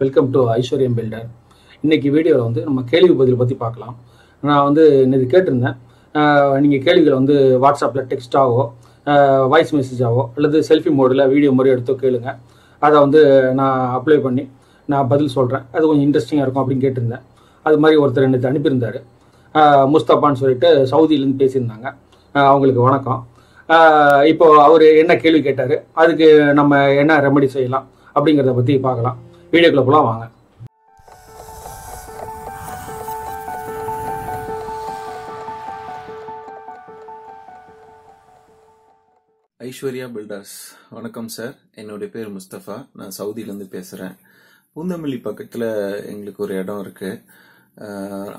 Welcome to ஐஸ்வர்யம் filter இன்னைக்கு வீடியோவில் வந்து நம்ம கேள்வி பதில் பற்றி பார்க்கலாம். நான் வந்து நேற்று கேட்டிருந்தேன். நீங்கள் கேள்விகளை வந்து வாட்ஸ்அப்பில் டெக்ஸ்ட்டாவோ வாய்ஸ் மெசேஜாவோ அல்லது செல்ஃபி மோடில் வீடியோ மாதிரி எடுத்து கேளுங்க. அதை வந்து நான் அப்ளை பண்ணி நான் பதில் சொல்கிறேன் அது கொஞ்சம் இன்ட்ரெஸ்டிங்காக இருக்கும் அப்படின்னு கேட்டிருந்தேன். அது மாதிரி ஒருத்தர் எனக்கு அனுப்பியிருந்தார். முஸ்தபான்னு சொல்லிட்டு சவுதியிலேருந்து பேசியிருந்தாங்க. அவங்களுக்கு வணக்கம். இப்போது இப்போ அவர் என்ன கேள்வி கேட்டார்? அதுக்கு நம்ம என்ன ரெமெடி செய்யலாம் அப்படிங்கிறத பற்றி பார்க்கலாம். வீடியோக்குள்ள போலாம் வாங்க. ஐஸ்வர்யா பில்டர்ஸ் வணக்கம் சார். என்னுடைய பேர் முஸ்தபா. நான் சவுதியிலேருந்து பேசுகிறேன் பூந்தமல்லி பக்கத்தில் எங்களுக்கு ஒரு இடம் இருக்கு.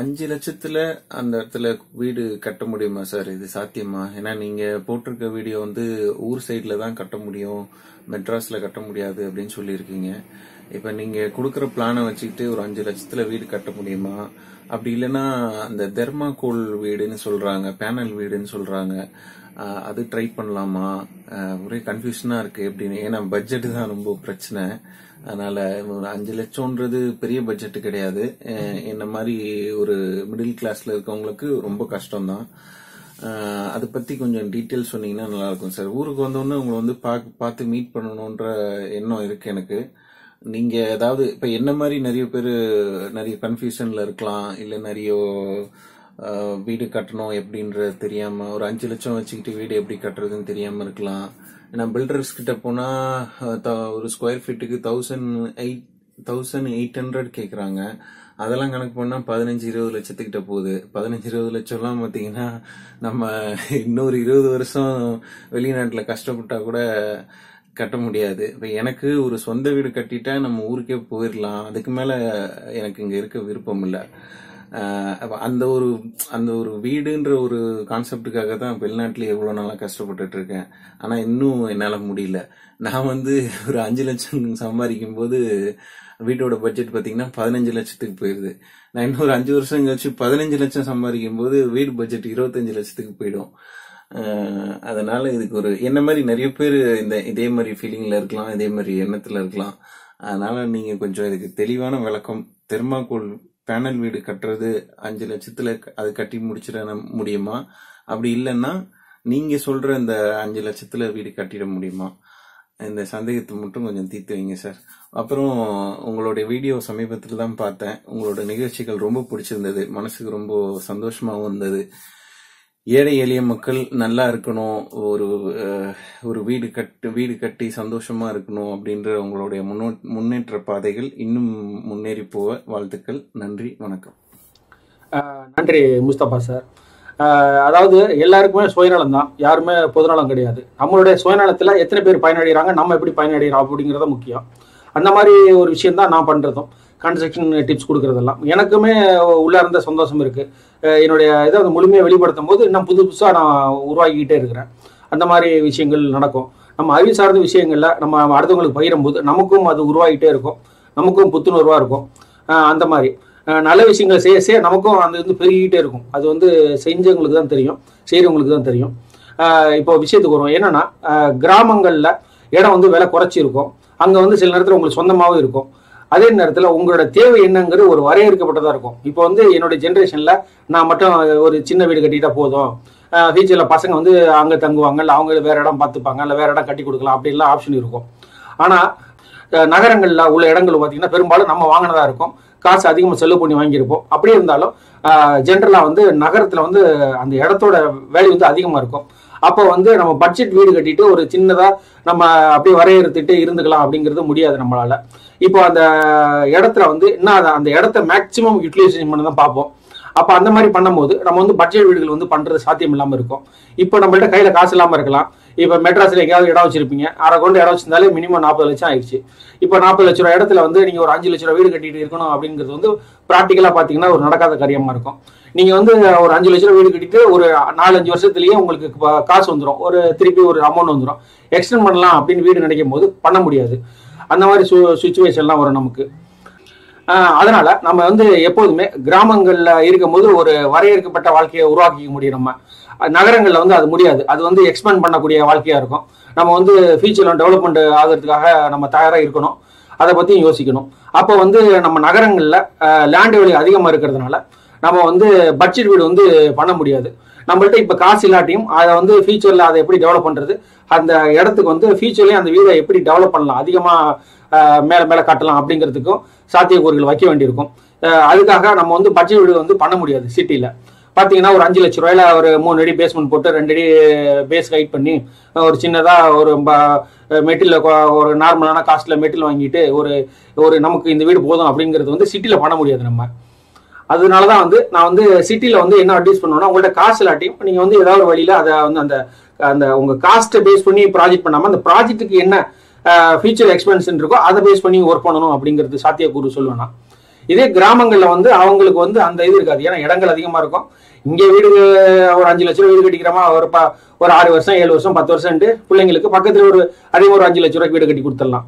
அஞ்சு லட்சத்தில் அந்த இடத்துல வீடு கட்ட முடியுமா சார்? இது சாத்தியமா? ஏன்னா நீங்கள் போட்டிருக்க வீடியோ வந்து ஊர் சைடில் தான் கட்ட முடியும் மெட்ராஸில் கட்ட முடியாது அப்படின்னு சொல்லியிருக்கீங்க. இப்ப நீங்க கொடுக்குற பிளானை வச்சுக்கிட்டு ஒரு அஞ்சு லட்சத்துல வீடு கட்ட முடியுமா? அப்படி இல்லைன்னா அந்த தெர்மாகோல் வீடுன்னு சொல்றாங்க பேனல் வீடுன்னு சொல்றாங்க. அது ட்ரை பண்ணலாமா? ஒரே கன்ஃபியூஷனா இருக்கு எப்படின்னு. ஏன்னா பட்ஜெட் தான் ரொம்ப பிரச்சனை. அதனால ஒரு அஞ்சு லட்சம்ன்றது பெரிய பட்ஜெட் கிடையாது. என்ன மாதிரி ஒரு மிடில் கிளாஸ்ல இருக்கவங்களுக்கு ரொம்ப கஷ்டம்தான். தான் அதை பத்தி கொஞ்சம் டீட்டெயில் சொன்னீங்கன்னா நல்லா இருக்கும் சார் ஊருக்கு வந்தோடனே உங்களை வந்து பார்க்க பார்த்து மீட் பண்ணணுன்ற எண்ணம் இருக்கு எனக்கு. நீங்க ஏதாவது இப்ப என்ன மாதிரி நிறைய பேர் நிறைய கன்ஃபியூஷன்ல இருக்கலாம் இல்ல நிறைய வீடு கட்டணும் எப்படின்றது தெரியாம ஒரு அஞ்சு லட்சம் வச்சுக்கிட்டு வீடு எப்படி கட்டுறதுன்னு தெரியாம இருக்கலாம். ஏன்னா பில்டர்ஸ் கிட்ட போனா த- ஒரு square ஃபீட்டுக்கு thousand eight thousand eight hundred கேக்குறாங்க. அதெல்லாம் கணக்கு பண்ணா பதினஞ்சு இருபது லட்சத்துக்கிட்ட போகுது. பதினஞ்சு இருபது லட்சம்லாம் பாத்தீங்கன்னா நம்ம இன்னொரு இருபது வருஷம் வெளிநாட்டுல கஷ்டப்பட்டா கூட கட்ட முடியாது. இப்போ எனக்கு ஒரு சொந்த வீடு கட்டிட்டா நம்ம ஊருக்கே போயிடலாம் அதுக்கு மேலே எனக்கு இங்கே இருக்க விருப்பம் இல்லை. அந்த ஒரு அந்த ஒரு வீடுன்ற ஒரு கான்செப்டுக்காக தான் வெளிநாட்டில் எவ்வளோ நாளாக கஷ்டப்பட்டுட்டு இருக்கேன். ஆனால் இன்னும் என்னால் முடியல. நான் வந்து ஒரு அஞ்சு லட்சம் சம்பாதிக்கும் போது வீட்டோட பட்ஜெட் பார்த்தீங்கன்னா பதினஞ்சு லட்சத்துக்கு போயிடுது நான் இன்னும் ஒரு அஞ்சு வருஷம் கழிச்சு பதினஞ்சு லட்சம் சம்பாதிக்கும் போது வீடு பட்ஜெட் இருபத்தஞ்சு லட்சத்துக்கு போயிடும். அதனால் இதுக்கு ஒரு என்ன மாதிரி நிறைய பேர் இந்த இதே மாதிரி ஃபீலிங்கில் இருக்கலாம் இதே மாதிரி எண்ணத்தில் இருக்கலாம். அதனால் நீங்கள் கொஞ்சம் இதுக்கு தெளிவான விளக்கம் தெர்மாக்கோல் பேனல் வீடு கட்டுறது அஞ்சு லட்சத்தில் அது கட்டி முடிச்சிட முடியுமா? அப்படி இல்லைன்னா நீங்கள் சொல்கிற இந்த அஞ்சு லட்சத்தில் வீடு கட்டிட முடியுமா? இந்த சந்தேகத்தை மட்டும் கொஞ்சம் தீர்த்து வைங்க சார். அப்புறம் உங்களுடைய வீடியோ சமீபத்தில் தான் பார்த்தேன். உங்களோட நிகழ்ச்சிகள் ரொம்ப பிடிச்சிருந்தது. மனசுக்கு ரொம்ப சந்தோஷமாகவும் இருந்தது. ஏழை எளிய மக்கள் நல்லா இருக்கணும் ஒரு அஹ், ஒரு வீடு கட்டு வீடு கட்டி சந்தோஷமா இருக்கணும் அப்படின்ற உங்களுடைய முன்னோ- முன்னேற்ற பாதைகள் இன்னும் முன்னேறி போக வாழ்த்துக்கள். நன்றி வணக்கம். நன்றி முஸ்தபா சார். அதாவது எல்லாருக்குமே சுயநலம் தான். யாருமே பொதுநலம் கிடையாது. நம்மளுடைய சுயநலத்தில் எத்தனை பேர் பயனடைகிறாங்க நம்ம எப்படி பயனடைகிறோம் அப்படிங்கிறத முக்கியம். அந்த மாதிரி ஒரு விஷயம் தான் நான் பண்ணுறதும் கான்ஸ்ட்ரக்ஷன் டிப்ஸ் கொடுக்குறதெல்லாம். எனக்குமே உள்ளே இருந்த சந்தோஷம் இருக்குது என்னுடைய இதை வந்து முழுமையாக வெளிப்படுத்தும் போது இன்னும் புது புதுசாக நான் உருவாக்கிக்கிட்டே இருக்கிறேன். அந்த மாதிரி விஷயங்கள் நடக்கும். நம்ம அறிவு சார்ந்த விஷயங்களில் நம்ம அடுத்தவங்களுக்கு பகிரும்போது நமக்கும் அது உருவாகிட்டே இருக்கும். நமக்கும் புத்துணர்வாக இருக்கும். அந்த மாதிரி. நல்ல விஷயங்களை செய்ய செய்ய நமக்கும் அந்த வந்து பெருகிட்டே இருக்கும். அது வந்து செஞ்சவங்களுக்கு தான் தெரியும். செய்கிறவங்களுக்கு தான் தெரியும். இப்போ விஷயத்துக்கு வரும் என்னென்னா கிராமங்களில் இடம் வந்து விலை குறைச்சி இருக்கும் வந்து சில நேரத்தில் உங்களுக்கு சொந்தமாகவும் இருக்கும். அதே நேரத்தில் உங்களோட தேவை என்னங்கிற ஒரு வரையறுக்கப்பட்டதாக இருக்கும். இப்போ வந்து என்னுடைய ஜென்ரேஷனில் நான் மட்டும் ஒரு சின்ன வீடு கட்டிட்டா போதும். ஃபியூச்சரில் பசங்க வந்து அங்கே தங்குவாங்க இல்லை அவங்க வேற இடம் பார்த்துப்பாங்க இல்லை வேற இடம் கட்டி கொடுக்கலாம் அப்படின்லாம் ஆப்ஷன் இருக்கும். ஆனால் நகரங்களில் உள்ள இடங்கள் பார்த்தீங்கன்னா பெரும்பாலும் நம்ம வாங்கினதாக இருக்கும். காசு அதிகமாக செலவு பண்ணி வாங்கியிருப்போம். அப்படியே இருந்தாலும் ஜென்ரலாக வந்து நகரத்தில் வந்து அந்த இடத்தோட வேல்யூ வந்து அதிகமாக இருக்கும். அப்போ வந்து நம்ம பட்ஜெட் வீடு கட்டிட்டு ஒரு சின்னதாக நம்ம அப்படியே வரையறுத்துட்டு இருந்துக்கலாம் அப்படிங்கிறது முடியாது நம்மளால. இப்போ அந்த இடத்துல வந்து என்ன அந்த இடத்த மேக்சிமம் யூட்டிலைசேஷன் பண்ண தான் பார்ப்போம். அப்போ அந்த மாதிரி பண்ணும்போது நம்ம வந்து பட்ஜெட் வீடுகள் வந்து பண்ணுறது சாத்தியம் இல்லாமல் இருக்கும். இப்போ நம்மள்ட்ட கையில் காசு இல்லாமல் இருக்கலாம். இப்போ மெட்ராஸில் எங்கேயாவது இடம் வச்சிருப்பீங்க. அரை கொண்டு இடம் வச்சிருந்தாலே மினிமம் நாற்பது லட்சம் ஆயிடுச்சு. இப்போ நாற்பது லட்ச ரூபா இடத்துல வந்து நீங்கள் ஒரு அஞ்சு லட்ச ரூபா வீடு கட்டிட்டு இருக்கணும் அப்படிங்கிறது வந்து ப்ராக்டிக்கலாக பார்த்தீங்கன்னா ஒரு நடக்காத காரியமாக இருக்கும். நீங்கள் வந்து ஒரு அஞ்சு லட்ச ரூபா வீடு கட்டிட்டு ஒரு நாலஞ்சு வருஷத்துலயே உங்களுக்கு காசு வந்துடும் ஒரு திருப்பி ஒரு அமௌண்ட் வந்துடும் எக்ஸ்டெண்ட் பண்ணலாம் அப்படின்னு வீடு நினைக்கும் போது பண்ண முடியாது. அந்த மாதிரி சு சுச்சுவேஷன்லாம் வரும் நமக்கு. அதனால நம்ம வந்து எப்போதுமே கிராமங்கள்ல இருக்கும்போது ஒரு வரையறுக்கப்பட்ட வாழ்க்கையை உருவாக்கிக்க முடியும் நம்ம. நகரங்களில் வந்து அது முடியாது. அது வந்து எக்ஸ்பேண்ட் பண்ணக்கூடிய வாழ்க்கையா இருக்கும். நம்ம வந்து ஃபியூச்சர்ல டெவலப்மெண்ட் ஆகிறதுக்காக நம்ம தயாராக இருக்கணும். அதை பற்றியும் யோசிக்கணும். அப்போ வந்து நம்ம நகரங்களில் லேண்ட் வேல்யூ அதிகமாக இருக்கிறதுனால நம்ம வந்து பட்ஜெட் வீடு வந்து பண்ண முடியாது. நம்மள்ட்ட இப்போ காசு இல்லாட்டியும் அதை வந்து ஃபியூச்சரில் அதை எப்படி டெவலப் பண்ணுறது அந்த இடத்துக்கு வந்து ஃபியூச்சர்லேயும் அந்த வீடை எப்படி டெவலப் பண்ணலாம்? அதிகமாக மேலே மேலே கட்டலாம் அப்படிங்கிறதுக்கும் சாத்தியக்கூறுகள் வைக்க வேண்டியிருக்கும். அதுக்காக நம்ம வந்து பட்ஜெட் வீடு வந்து பண்ண முடியாது சிட்டியில் பார்த்தீங்கன்னா ஒரு அஞ்சு லட்ச ரூபாயில ஒரு மூணு அடி பேஸ்மெண்ட் போட்டு ரெண்டு அடி பேஸ் ஹைட் பண்ணி ஒரு சின்னதாக ஒரு மெட்டில் ஒரு நார்மலான காஸ்ட்டில் மெட்டில் வாங்கிட்டு ஒரு ஒரு நமக்கு இந்த வீடு போதும் அப்படிங்கிறது வந்து சிட்டியில் பண்ண முடியாது நம்ம. அதனால தான் வந்து நான் வந்து சிட்டியில் வந்து என்ன அட்வைஸ் பண்ணுவேன்னா உங்கள்ட்ட காசு இல்லாட்டியும் நீங்கள் வந்து ஏதாவது வழியில வழியில் அதை வந்து அந்த அந்த உங்கள் காஸ்ட்டை பேஸ் பண்ணி ப்ராஜெக்ட் பண்ணாமல் அந்த ப்ராஜெக்ட்டுக்கு என்ன ஃபியூச்சர் எக்ஸ்பென்ஸ் இருக்கோ அதை பேஸ் பண்ணி ஒர்க் பண்ணணும் அப்படிங்கிறது சாத்தியக்கூறு சொல்லுவேன் இதே கிராமங்களில் வந்து அவங்களுக்கு வந்து அந்த இது இருக்காது. ஏன்னா இடங்கள் அதிகமாக இருக்கும். இங்கே வீடு ஒரு அஞ்சு லட்ச ரூபா வீடு கட்டிக்கிறோமா ஒரு ப ஒரு ஆறு வருஷம் ஏழு வருஷம் பத்து வருஷம்ட்டு பிள்ளைங்களுக்கு பக்கத்தில் ஒரு அதே ஒரு அஞ்சு லட்ச ரூபாய்க்கு வீடு கட்டி கொடுத்துடலாம்.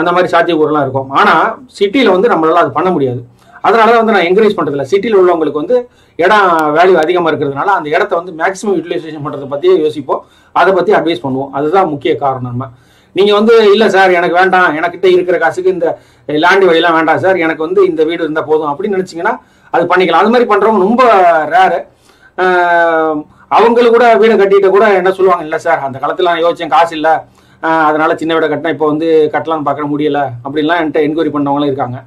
அந்த மாதிரி சாத்தியக்கூறுலாம் இருக்கும். ஆனால் சிட்டியில் வந்து நம்மளால அது பண்ண முடியாது. அதனால தான் வந்து நான் என்கரேஜ் பண்ணுறதில்ல சிட்டியில் உள்ளவங்களுக்கு வந்து இடம் வேல்யூ அதிகமாக இருக்கிறதுனால அந்த இடத்த வந்து மேக்ஸிமம் யூட்டிலைசேஷன் பண்ணுறதை பற்றியே யோசிப்போம். அதை பற்றி அட்வைஸ் பண்ணுவோம். அதுதான் முக்கிய காரணம் நம்ம. நீங்கள் வந்து இல்லை சார் எனக்கு வேண்டாம். எனக்கிட்ட இருக்கிற காசுக்கு இந்த லேண்டு வழியெல்லாம் வேண்டாம் சார் எனக்கு வந்து இந்த வீடு இருந்தால் போதும். அப்படின்னு நினச்சிங்கன்னா அது பண்ணிக்கலாம். அது மாதிரி பண்ணுறவங்க ரொம்ப ரேரு அவங்களுக்கு கூட வீடை கட்டிட்டு கூட என்ன சொல்லுவாங்க இல்லை சார் அந்த காலத்தில் நான் யோசிச்சேன் காசு இல்லை. அதனால சின்ன வீடை கட்டினா இப்போ வந்து கட்டலாம்னு பார்க்க முடியல. அப்படின்லாம் என்கிட்ட என்கொயரி பண்ணவங்களும் இருக்காங்க.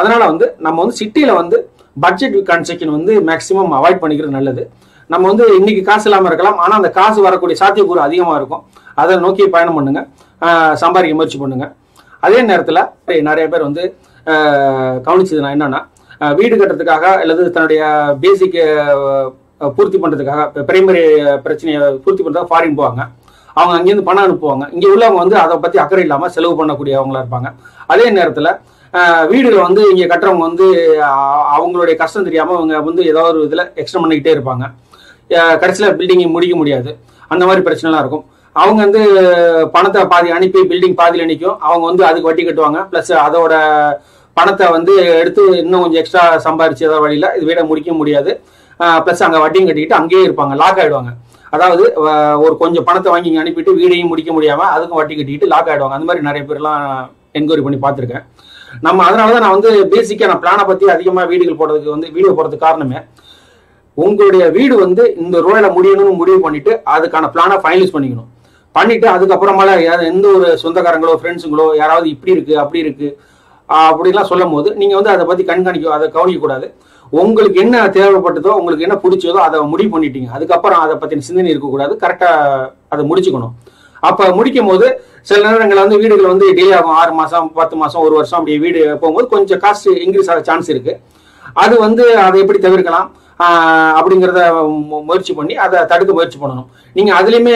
அதனால வந்து நம்ம வந்து சிட்டியில் வந்து பட்ஜெட் கன்ஸ்ட்ரக்ஷன் வந்து மேக்ஸிமம் அவாய்ட் பண்ணிக்கிறது நல்லது. நம்ம வந்து இன்னைக்கு காசு இல்லாமல் இருக்கலாம் ஆனால் அந்த காசு வரக்கூடிய சாத்தியக்கூறு அதிகமாக இருக்கும். அதை நோக்கி பயணம் பண்ணுங்க. சம்பாதிக்க முயற்சி பண்ணுங்க. அதே நேரத்தில் நிறைய பேர் வந்து கவனிச்சது நான் என்னன்னா வீடு கட்டுறதுக்காக அல்லது தன்னுடைய பேசிக் பூர்த்தி பண்ணுறதுக்காக பிரைமரி பிரச்சனையை பூர்த்தி பண்ணுறதுக்காக ஃபாரின் போவாங்க. அவங்க அங்கேருந்து பணம் அனுப்புவாங்க. இங்கே உள்ளவங்க வந்து அதை பற்றி அக்கறை இல்லாமல் செலவு பண்ணக்கூடியவங்களா இருப்பாங்க. அதே நேரத்தில் வீடுகளை வந்து இங்கே கட்டுறவங்க வந்து அவங்களுடைய கஷ்டம் தெரியாமல் அவங்க வந்து ஏதாவது ஒரு இதில் எக்ஸ்டன் பண்ணிக்கிட்டே இருப்பாங்க. கடைசியில் பில்டிங்கை முடிக்க முடியாது. அந்த மாதிரி பிரச்சனைலாம் இருக்கும். அவங்க வந்து பணத்தை பாதி அனுப்பி பில்டிங் பாதியில் நிற்கும் அவங்க வந்து அதுக்கு வட்டி கட்டுவாங்க. ப்ளஸ் அதோட பணத்தை வந்து எடுத்து இன்னும் கொஞ்சம் எக்ஸ்ட்ரா சம்பாரிச்சு ஏதாவது வழியில் இது வீடை முடிக்க முடியாது. ப்ளஸ் அங்கே வட்டியும் கட்டிக்கிட்டு அங்கேயே இருப்பாங்க. லாக் ஆகிடுவாங்க அதாவது ஒரு கொஞ்சம் பணத்தை வாங்கி இங்கே அனுப்பிட்டு வீடையும் முடிக்க முடியாமல் அதுக்கும் வட்டி கட்டிக்கிட்டு லாக் ஆகிடுவாங்க அந்த மாதிரி நிறைய பேர்லாம் என்கொயரி பண்ணி பார்த்துருக்கேன். நம்ம அதனாலதான் நான் வந்து பேசிக்கா நான் பிளானை பத்தி அதிகமா வீடுகள் போடுறதுக்கு வந்து வீடியோ போடுறதுக்கு காரணமே உங்களுடைய வீடு வந்து இந்த ரூபாயில முடியணும்னு முடிவு பண்ணிட்டு அதுக்கான பிளானை ஃபைனலைஸ் பண்ணிக்கணும். பண்ணிட்டு அதுக்கப்புறமால எந்த ஒரு சொந்தக்காரங்களோ ஃப்ரெண்ட்ஸுங்களோ யாராவது இப்படி இருக்கு அப்படி இருக்கு அப்படின்லாம் சொல்லும் போது நீங்க வந்து அதை பத்தி கண்காணிக்க அதை கவனிக்க கூடாது உங்களுக்கு என்ன தேவைப்பட்டதோ உங்களுக்கு என்ன பிடிச்சதோ அதை முடிவு பண்ணிட்டீங்க. அதுக்கப்புறம் அதை பத்தின சிந்தனை இருக்கக்கூடாது. கரெக்டா அதை முடிச்சுக்கணும். அப்ப முடிக்கும் போது சில நேரங்களில் வந்து வீடுகள் வந்து டிலே ஆகும். ஆறு மாசம் பத்து மாசம் ஒரு வருஷம் அப்படி வீடு போகும்போது கொஞ்சம் காஸ்ட் இன்க்ரீஸ் ஆக சான்ஸ் இருக்கு. அது வந்து அதை எப்படி தவிர்க்கலாம்? அப்படிங்கிறத முயற்சி பண்ணி அதை தடுக்க முயற்சி பண்ணணும். நீங்க அதுலயுமே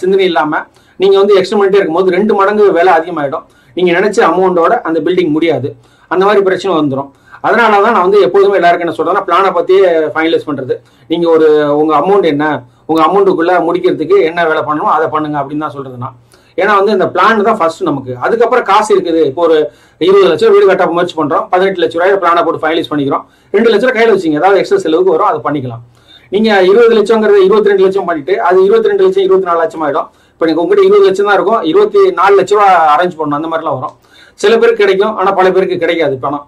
சிந்தனை இல்லாம நீங்க வந்து எக்ஸ்டன் பண்ணிட்டே இருக்கும்போது ரெண்டு மடங்கு வேலை அதிகமாயிடும். நீங்க நினைச்ச அமௌண்டோட அந்த பில்டிங் முடியாது. அந்த மாதிரி பிரச்சனை வந்துடும் அதனால தான் நான் வந்து எப்போதுமே எல்லாருக்கும் என்ன சொல்றேன்னா பிளானை பத்தியே ஃபைனலைஸ் பண்றது. நீங்க ஒரு உங்க அமௌண்ட் என்ன? உங்க அமௌண்ட்டுக்குள்ள முடிக்கிறதுக்கு என்ன வேலை பண்ணணும் அதை பண்ணுங்க அப்படின்னு தான் சொல்றது நான் ஏன்னா வந்து இந்த பிளான் தான் ஃபர்ஸ்ட் நமக்கு. அதுக்கப்புறம் காசு இருக்குது. இப்போ ஒரு இருபது லட்சம் வீடு கட்ட முயற்சி பண்றோம். பதினெட்டு லட்ச ரூபாய் பிளானை போட்டு ஃபைனலைஸ் பண்ணிக்கிறோம். ரெண்டு லட்ச ரூபாய் கையில் வச்சிங்க ஏதாவது எக்ஸ்ட்ரா செலவுக்கு வரும் அதை பண்ணிக்கலாம். நீங்க இருபது லட்சங்கிறது இருபத்தி ரெண்டு லட்சம் பண்ணிட்டு அது இருபத்தி ரெண்டு லட்சம் இருபத்தி நாலு லட்சம் ஆயிடும். இப்போ நீங்க உங்ககிட்ட இருபது லட்சம் தான் இருக்கும். இருபத்தி நாலு லட்ச ரூபா அரேஞ்ச் பண்ணணும். அந்த மாதிரிலாம் வரும். சில பேருக்கு கிடைக்கும் ஆனா பல பேருக்கு கிடைக்காது பணம்.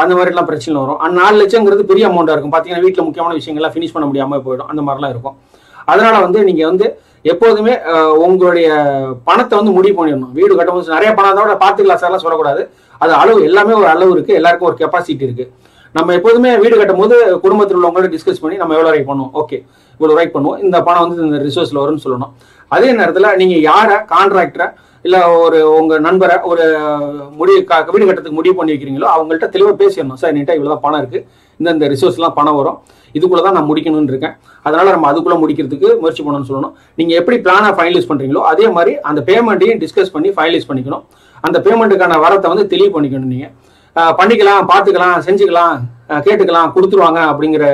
அந்த மாதிரிலாம் பிரச்சனை வரும். அந்த நாலு லட்சங்கிறது பெரிய அமௌண்ட்டாக இருக்கும். பார்த்தீங்கன்னா வீட்டில் முக்கியமான விஷயங்கள்லாம் ஃபினிஷ் பண்ண முடியாமல் போயிடும். அந்த மாதிரிலாம் இருக்கும். அதனால வந்து நீங்கள் வந்து எப்போதுமே உங்களுடைய பணத்தை வந்து முடிவு பண்ணிடணும். வீடு கட்டும்போது நிறைய பணம் தான் பார்த்துக்கலாம் சார்லாம் சொல்லக்கூடாது. அது அளவு எல்லாமே ஒரு அளவு இருக்குது எல்லாருக்கும் ஒரு கெப்பாசிட்டி இருக்குது நம்ம எப்போதுமே வீடு கட்டும் போது குடும்பத்தில் உள்ளவங்களோட டிஸ்கஸ் பண்ணி நம்ம எவ்வளோ ரைட் பண்ணுவோம்? ஓகே இவ்வளோ ரைட் பண்ணுவோம். இந்த பணம் வந்து இந்த ரிசோர்ஸில் வரும்னு சொல்லணும். அதே நேரத்தில் நீங்கள் யாரை கான்ட்ராக்டரை இல்லை ஒரு உங்கள் நண்பரை ஒரு முடிவு வீடு கட்டத்துக்கு முடிவு பண்ணி வைக்கிறீங்களோ அவங்கள்ட்ட தெளிவாக பேசிடணும். சார் என்கிட்ட இவ்வளோ பணம் இருக்குது இந்த இந்த ரிசோர்ஸ்லாம் பணம் வரும். இதுக்குள்ளே தான் நான் முடிக்கணும்னு இருக்கேன். அதனால நம்ம அதுக்குள்ளே முடிக்கிறதுக்கு முயற்சி பண்ணணும்னு சொல்லணும். நீங்கள் எப்படி பிளானை ஃபைனலைஸ் பண்ணுறீங்களோ அதே மாதிரி அந்த பேமெண்ட்டையும் டிஸ்கஸ் பண்ணி ஃபைனலைஸ் பண்ணிக்கணும். அந்த பேமெண்ட்டுக்கான வரத்தை வந்து தெளிவு பண்ணிக்கணும் நீங்கள் பண்ணிக்கலாம் பார்த்துக்கலாம் செஞ்சுக்கலாம் கேட்டுக்கலாம் கொடுத்துருவாங்க அப்படிங்கிற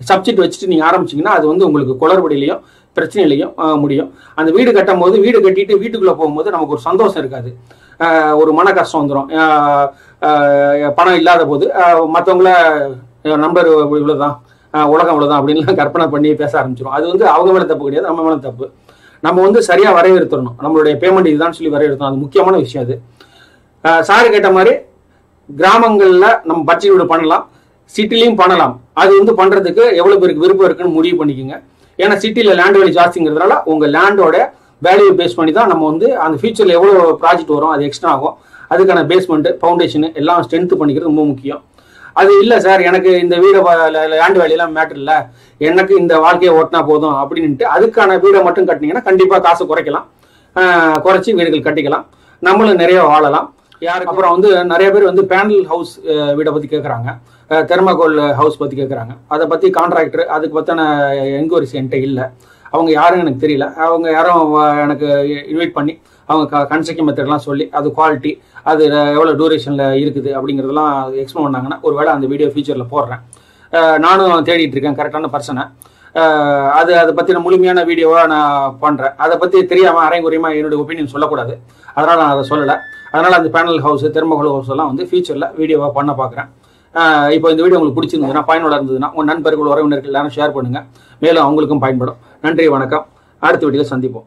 சப்ஜெக்ட் வச்சுட்டு நீங்கள் ஆரம்பிச்சிங்கன்னா அது வந்து உங்களுக்கு குளறுபடியிலையும் பிரச்சனையிலையும் முடியும். அந்த வீடு கட்டும் போது வீடு கட்டிட்டு வீட்டுக்குள்ளே போகும்போது நமக்கு ஒரு சந்தோஷம் இருக்காது. ஒரு மன கஷ்டம் வந்துடும் பணம் இல்லாத போது மற்றவங்கள நம்பர் இவ்வளோதான் உலகம் இவ்வளோதான் அப்படின்லாம் கற்பனை பண்ணி பேச ஆரம்பிச்சிடும் அது வந்து அவங்க மேலே தப்பு கிடையாது நம்ம மேலே தப்பு. நம்ம வந்து சரியாக வரவேற்றுறணும் நம்மளுடைய பேமெண்ட் இதுதான் சொல்லி வரவேற்கணும் அது முக்கியமான விஷயம் அது. சாரு கேட்ட மாதிரி கிராமங்களில் நம்ம பட்ஜெட் பண்ணலாம் சிட்டிலையும் பண்ணலாம். அது வந்து பண்ணுறதுக்கு எவ்வளோ பேருக்கு விருப்பம் இருக்குன்னு முடிவு பண்ணிக்கோங்க. ஏன்னா சிட்டியில் லேண்ட் வேல்யூ ஜாஸ்திங்கிறதுனால உங்கள் லேண்டோட வேல்யூ பேஸ் பண்ணி தான் நம்ம வந்து அந்த ஃபியூச்சரில் எவ்வளோ ப்ராஜெக்ட் வரும் அது எக்ஸ்ட்ரா ஆகும். அதுக்கான பேஸ்மெண்ட் ஃபவுண்டேஷன் எல்லாம் ஸ்ட்ரென்த் பண்ணிக்கிறது ரொம்ப முக்கியம். அது இல்லை சார் எனக்கு இந்த வீடை லேண்ட் வேலையெல்லாம் மேட்டர் இல்லை. எனக்கு இந்த வாழ்க்கையை ஓட்டினா போதும் அப்படின்ட்டு அதுக்கான வீடை மட்டும் கட்டினீங்கன்னா கண்டிப்பாக காசு குறைக்கலாம். குறைச்சி வீடுகள் கட்டிக்கலாம். நம்மளும் நிறைய வாழலாம். யாருக்கு? அப்புறம் வந்து நிறைய பேர் வந்து பேனல் ஹவுஸ் வீடை பற்றி கேட்குறாங்க தெர்மாகோல் ஹவுஸ் பற்றி கேட்குறாங்க அதை பற்றி கான்ட்ராக்டர் அதுக்கு பற்றின என்கொயரிஸ் என்கிட்ட இல்லை. அவங்க யாரும் எனக்கு தெரியல. அவங்க யாரும் எனக்கு இன்வைட் பண்ணி அவங்க கன்ஸ்ட்ரக்ஷன் மெத்தட்லாம் சொல்லி அது குவாலிட்டி அது எவ்வளோ டூரேஷனில் இருக்குது அப்படிங்கிறதெல்லாம் எக்ஸ்பிளைன் பண்ணாங்கன்னா ஒருவேளை அந்த வீடியோ ஃபியூச்சரில் போடுறேன். நானும் தேடிட்டு இருக்கேன். கரெக்டான பர்சனை அது அதை பற்றின முழுமையான வீடியோவாக நான் பண்ணுறேன் அதை பற்றி தெரியாமல் அரைங்குறையுமா என்னுடைய ஒப்பீனியன் சொல்லக்கூடாது. அதனால் நான் அதை சொல்லலை. அதனால் அந்த பேனல் ஹவுஸ் தெர்மோகோல் ஹவுஸ் எல்லாம் வந்து ஃபியூச்சரில் வீடியோவாக பண்ண பார்க்குறேன் இப்போ இந்த வீடியோ உங்களுக்கு பிடிச்சிருந்ததுன்னா பயனுள்ள இருந்ததுன்னா உங்கள் நண்பர்கள் உறவினர்கள் எல்லாரும் ஷேர் பண்ணுங்கள் மேலும் அவங்களுக்கும் பயன்படும். நன்றி வணக்கம். அடுத்த வீடியோவில் சந்திப்போம்.